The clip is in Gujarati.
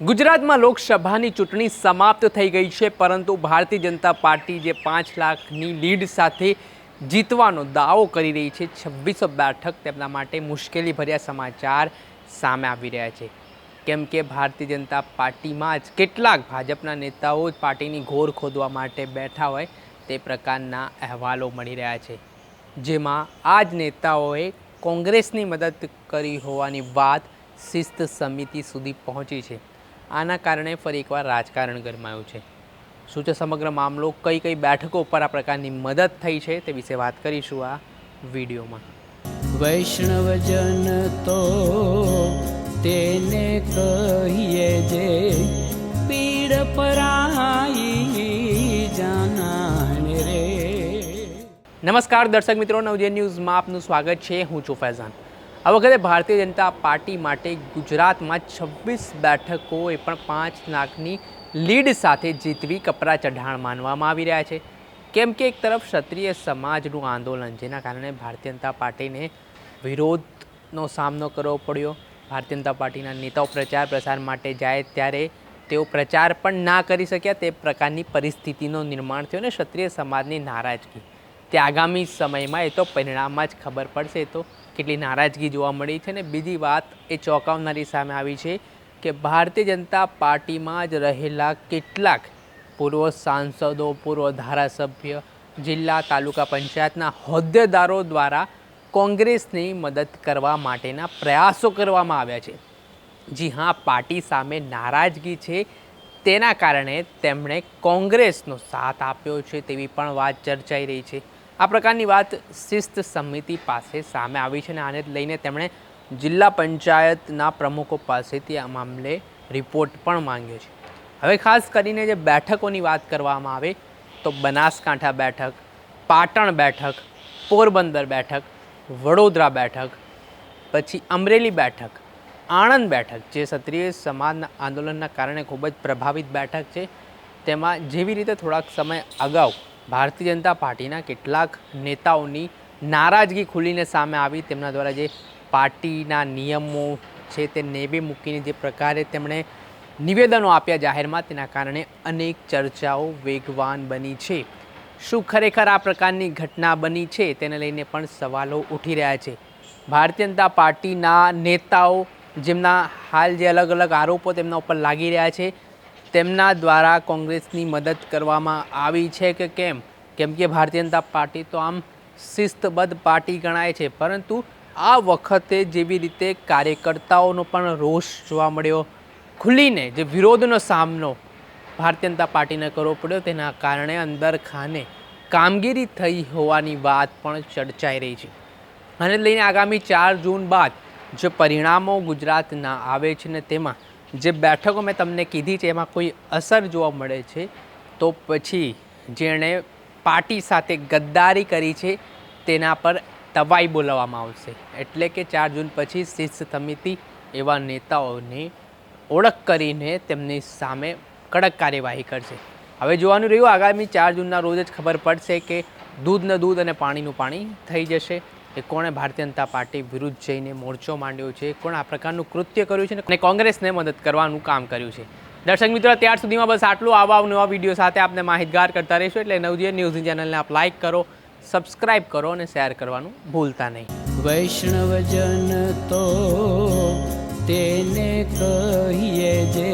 ગુજરાતમાં લોકસભાની ચૂંટણી સમાપ્ત થઈ ગઈ છે, પરંતુ ભારતીય જનતા પાર્ટી જે પાંચ લાખની લીડ સાથે જીતવાનો દાવો કરી રહી છે, છવ્વીસો બેઠક તેમના માટે મુશ્કેલી ભર્યા સમાચાર સામે આવી રહ્યા છે. કેમ કે ભારતીય જનતા પાર્ટીમાં જ કેટલાક ભાજપના નેતાઓ જ પાર્ટીની ઘોર ખોદવા માટે બેઠા હોય તે પ્રકારના અહેવાલો મળી રહ્યા છે. જેમાં આ જ નેતાઓએ કોંગ્રેસની મદદ કરી હોવાની વાત શિસ્ત સમિતિ સુધી પહોંચી છે. આના કારણે ફરી એકવાર રાજકારણ ગરમાયું છે. શું છે સમગ્ર મામલો? કઈ કઈ બેઠકો ઉપર આ પ્રકારની મદદ થઈ છે તે વિશે વાત કરીશું આ વિડીયોમાં. વૈષ્ણવજન તો તેને કહીએ જે પીડ પરાઈ જાનાને રે. નમસ્કાર દર્શક મિત્રો નવજે ન્યૂઝમાં આપનું સ્વાગત છે. હું છું ફૈઝાન. આ વખતે ભારતીય જનતા પાર્ટી માટે ગુજરાતમાં છવ્વીસ બેઠકો એ પણ પાંચ લાખની લીડ સાથે જીતવી કપરા ચઢાણ માનવામાં આવી રહ્યા છે. કેમ કે એક તરફ ક્ષત્રિય સમાજનું આંદોલન, જેના કારણે ભારતીય જનતા પાર્ટીને વિરોધનો સામનો કરવો પડ્યો. ભારતીય જનતા પાર્ટીના નેતાઓ પ્રચાર પ્રસાર માટે જાય ત્યારે તેઓ પ્રચાર પણ ના કરી શક્યા. તે પ્રકારની પરિસ્થિતિનું નિર્માણ થયું અને ક્ષત્રિય સમાજની નારાજગી. તે આગામી સમયમાં એ તો પરિણામમાં જ ખબર પડશે. તો કેટલી નારાજગી જોવા મળી છે અને બીજી વાત એ ચોંકાવનારી સામે આવી છે કે ભારતીય જનતા પાર્ટીમાં જ રહેલા કેટલાક પૂર્વ સાંસદો, પૂર્વ ધારાસભ્ય, જિલ્લા તાલુકા પંચાયતના હોદ્દેદારો દ્વારા કોંગ્રેસની મદદ કરવા માટેના પ્રયાસો કરવામાં આવ્યા છે. જી હા, પાર્ટી સામે નારાજગી છે. તેના કારણે તેમણે કોંગ્રેસનો સાથ આપ્યો છે તેવી પણ વાત ચર્ચાઈ રહી છે. આ પ્રકારની વાત શિસ્ત સમિતિ પાસે સામે આવી છે અને આને લઈને તેમણે જિલ્લા પંચાયતના પ્રમુખો પાસેથી આ મામલે રિપોર્ટ પણ માંગ્યો છે. હવે ખાસ કરીને જે બેઠકોની વાત કરવામાં આવે તો બનાસકાંઠા બેઠક, પાટણ બેઠક, પોરબંદર બેઠક, વડોદરા બેઠક, પછી અમરેલી બેઠક, આણંદ બેઠક, જે ક્ષત્રિય સમાજના આંદોલનના કારણે ખૂબ જ પ્રભાવિત બેઠક છે. તેમાં જેવી રીતે થોડાક સમય અગાઉ ભારતીય જનતા પાર્ટીના કેટલાક નેતાઓની નારાજગી ખુલીને સામે આવી. તેમના દ્વારા જે પાર્ટીના નિયમો છે તે નેબે મૂકીને જે પ્રકારે તેમણે નિવેદનો આપ્યા જાહેરમાં, તેના કારણે અનેક ચર્ચાઓ વેગવાન બની છે. શું ખરેખર આ પ્રકારની ઘટના બની છે તેને લઈને પણ સવાલો ઉઠી રહ્યા છે. ભારતીય જનતા પાર્ટીના નેતાઓ જેમના હાલ જે અલગ અલગ આરોપો તેમના ઉપર લાગી રહ્યા છે તેમના દ્વારા કોંગ્રેસની મદદ કરવામાં આવી છે કે કેમ? કેમ કે ભારતીય જનતા પાર્ટી તો આમ શિસ્તબદ્ધ પાર્ટી ગણાય છે, પરંતુ આ વખતે જેવી રીતે કાર્યકર્તાઓનો પણ રોષ જોવા મળ્યો. ખુલીને જે વિરોધનો સામનો ભારતીય જનતા પાર્ટીને કરવો પડ્યો, તેના કારણે અંદર ખાને કામગીરી થઈ હોવાની વાત પણ ચર્ચાઈ રહી છે. અને લઈને આગામી ચાર જૂન બાદ જે પરિણામો ગુજરાતના આવે છે ને તેમાં જે બેઠકો મેં તમને કીધી છે, એમાં કોઈ અસર જોવા મળે છે, તો પછી જેણે પાર્ટી સાથે ગદ્દારી કરી છે, તેના પર તવાઈ બોલાવવામાં આવશે. એટલે કે ચાર જૂન પછી શિસ્ત સમિતિ એવા નેતાઓની ઓળખ કરીને તેમની સામે કડક કાર્યવાહી કરશે. હવે જોવાનું રહ્યું, આગામી ચાર જૂનના રોજ જ ખબર પડશે કે દૂધને દૂધ અને પાણીનું પાણી થઈ જશે. એ કોણે ભારતીય જનતા પાર્ટી વિરુદ્ધ જઈને મોરચો માંડ્યો છે? કોણ આ પ્રકારનું કૃત્ય કર્યું છે અને કોંગ્રેસને મદદ કરવાનું કામ કર્યું છે? દર્શક મિત્રો, ત્યાર સુધીમાં બસ આટલું. આવા નવા વીડિયો સાથે આપને માહિતગાર કરતા રહીશું એટલે નવજીવન ન્યૂઝ ચેનલને આપ લાઇક કરો, સબસ્ક્રાઇબ કરો અને શેર કરવાનું ભૂલતા નહીં. વૈષ્ણવજન તો તેને કહીએ જે